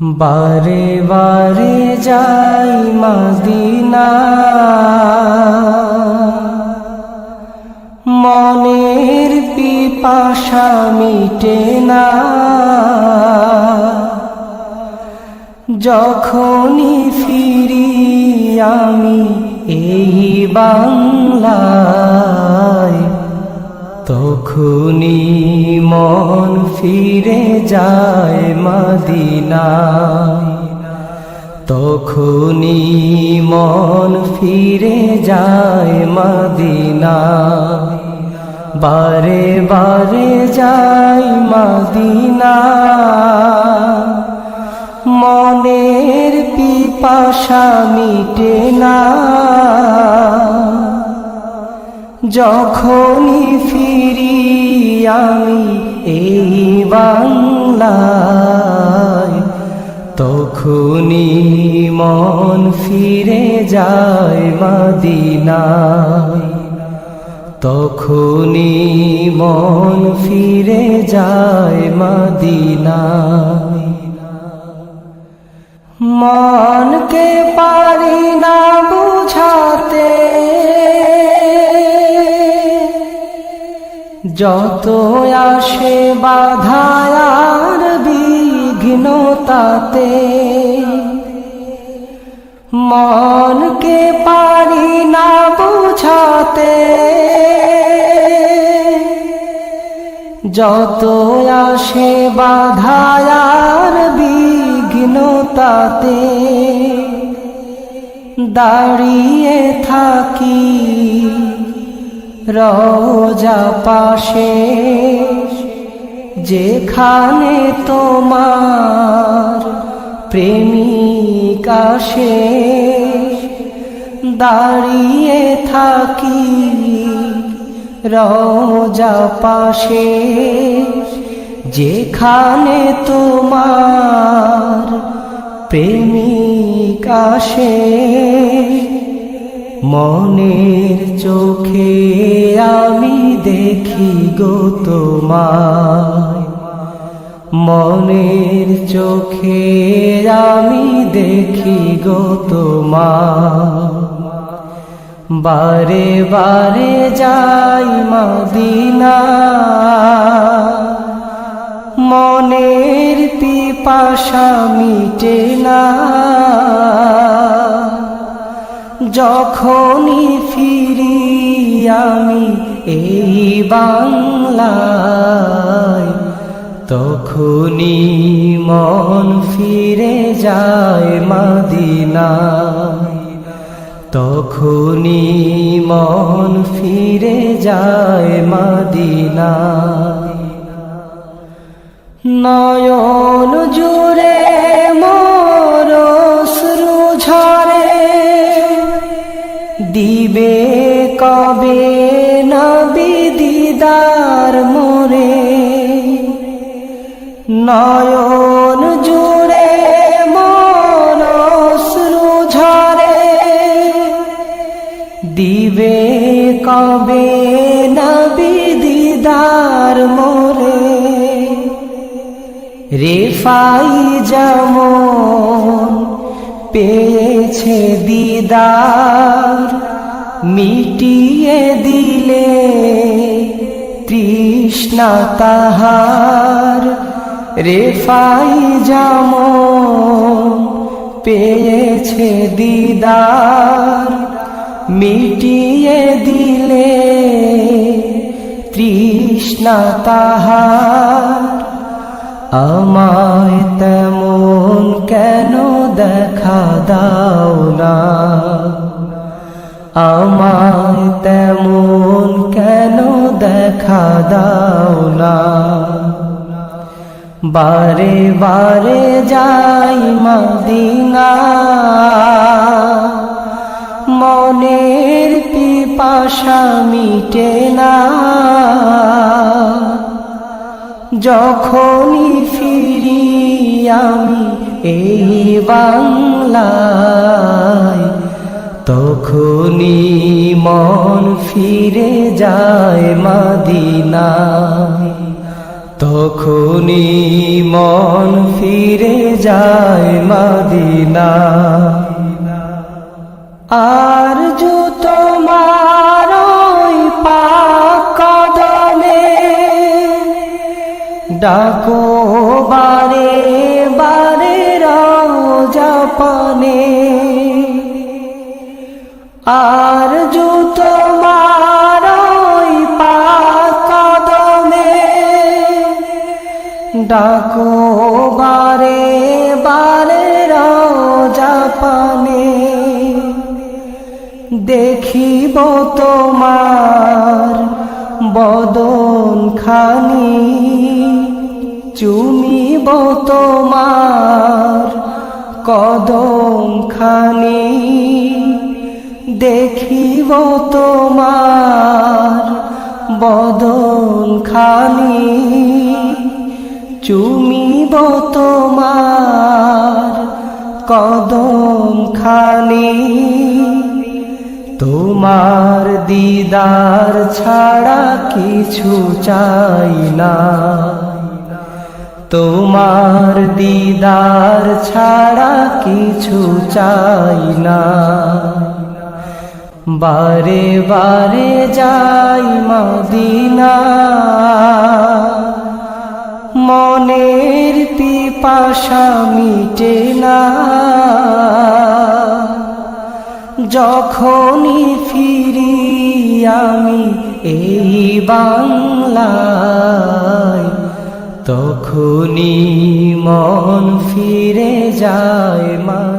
বারে বারে যাই মদিনা। মনের পিপাসা মিটে না। যখনই ফিরি আমি এই বাংলায় তখনই মন ফিরে যায় মদিনায়। তখনই মন ফিরে যায় মদিনায়। বারে বারে যাই মদিনা মনের পিপাসা মিটে না। যখনই ফিরি আমি এই বাংলায়, তখনই মন ফিরে যায় মদিনায়। তখনই মন ফিরে যায় মদিনায়। মনকে পারি না বুঝাতে যত আসে বাধায়ার বিঘ্নতাতে মনকে পারি না বুঝাতে। যত আসে বাধায়ার বিঘ্নতাতে দাঁড়িয়ে থাকি। রোজা পাশে যেখানে তোমার প্রেমিক আসে দাঁড়িয়ে থাকি রোজা পাশে যেখানে তোমার প্রেমিক আসে। মনের চোখে আমি দেখি গো তোমায়। মনের চোখে আমি দেখি গো তোমায়। বারে বারে যাই মদিনা মনের পিপাসা মিটে না। যখনই ফিরি আমি এই বাংলায়, তখনই মন ফিরে যায় মদিনায়। তখনই মন ফিরে যায় মদিনায়। নয়ন জুড়ে দিবে কবে নবী দিদার মোরে? নয়ন জুড়ে মোর শ্রু ঝরে। দিবে কবে নবী দিদার মোরে? রেফাই যেমন পেয়েছে দিদার মিটিয়ে দিলে তৃষ্ণা তাহার। রেফাই যেমন পেয়েছে দিদার, মিটিয়ে দিলে তৃষ্ণা তাহার। আমায় তেমন কেন দেখা দাও না? আমায় তেমন কেন দেখা দাও না? বারে বারে যাই মদিনা। মনের পিপাসা মিটে না। যখনই ফিরি আমি এই বাংলায় তখনই মন ফিরে যায় মদিনায়। তখনই মন ফিরে যায় মাদিনা আর জু তোমার ওই পাক ডাকো বারে বারে রাও জাপানে আর জু তোমার ওই পাক কদমে ডাকো বারে বারে জাপানে দেখিব তোমার বদন খানি, চুমিব তোমার কদম খানি। দেখিব তোমার বদন খানি চুমিব তোমার কদম খানি তোমার দিদার ছাড়া কিছু চাই না। তোমার দিদার ছাড়া কিছু চাই না। বারে বারে যাই মদিনা। মনের পিপাসা মিটে না। যখনই ফিরি আমি এই বাংলায়, তখনই মন ফিরে যায় মা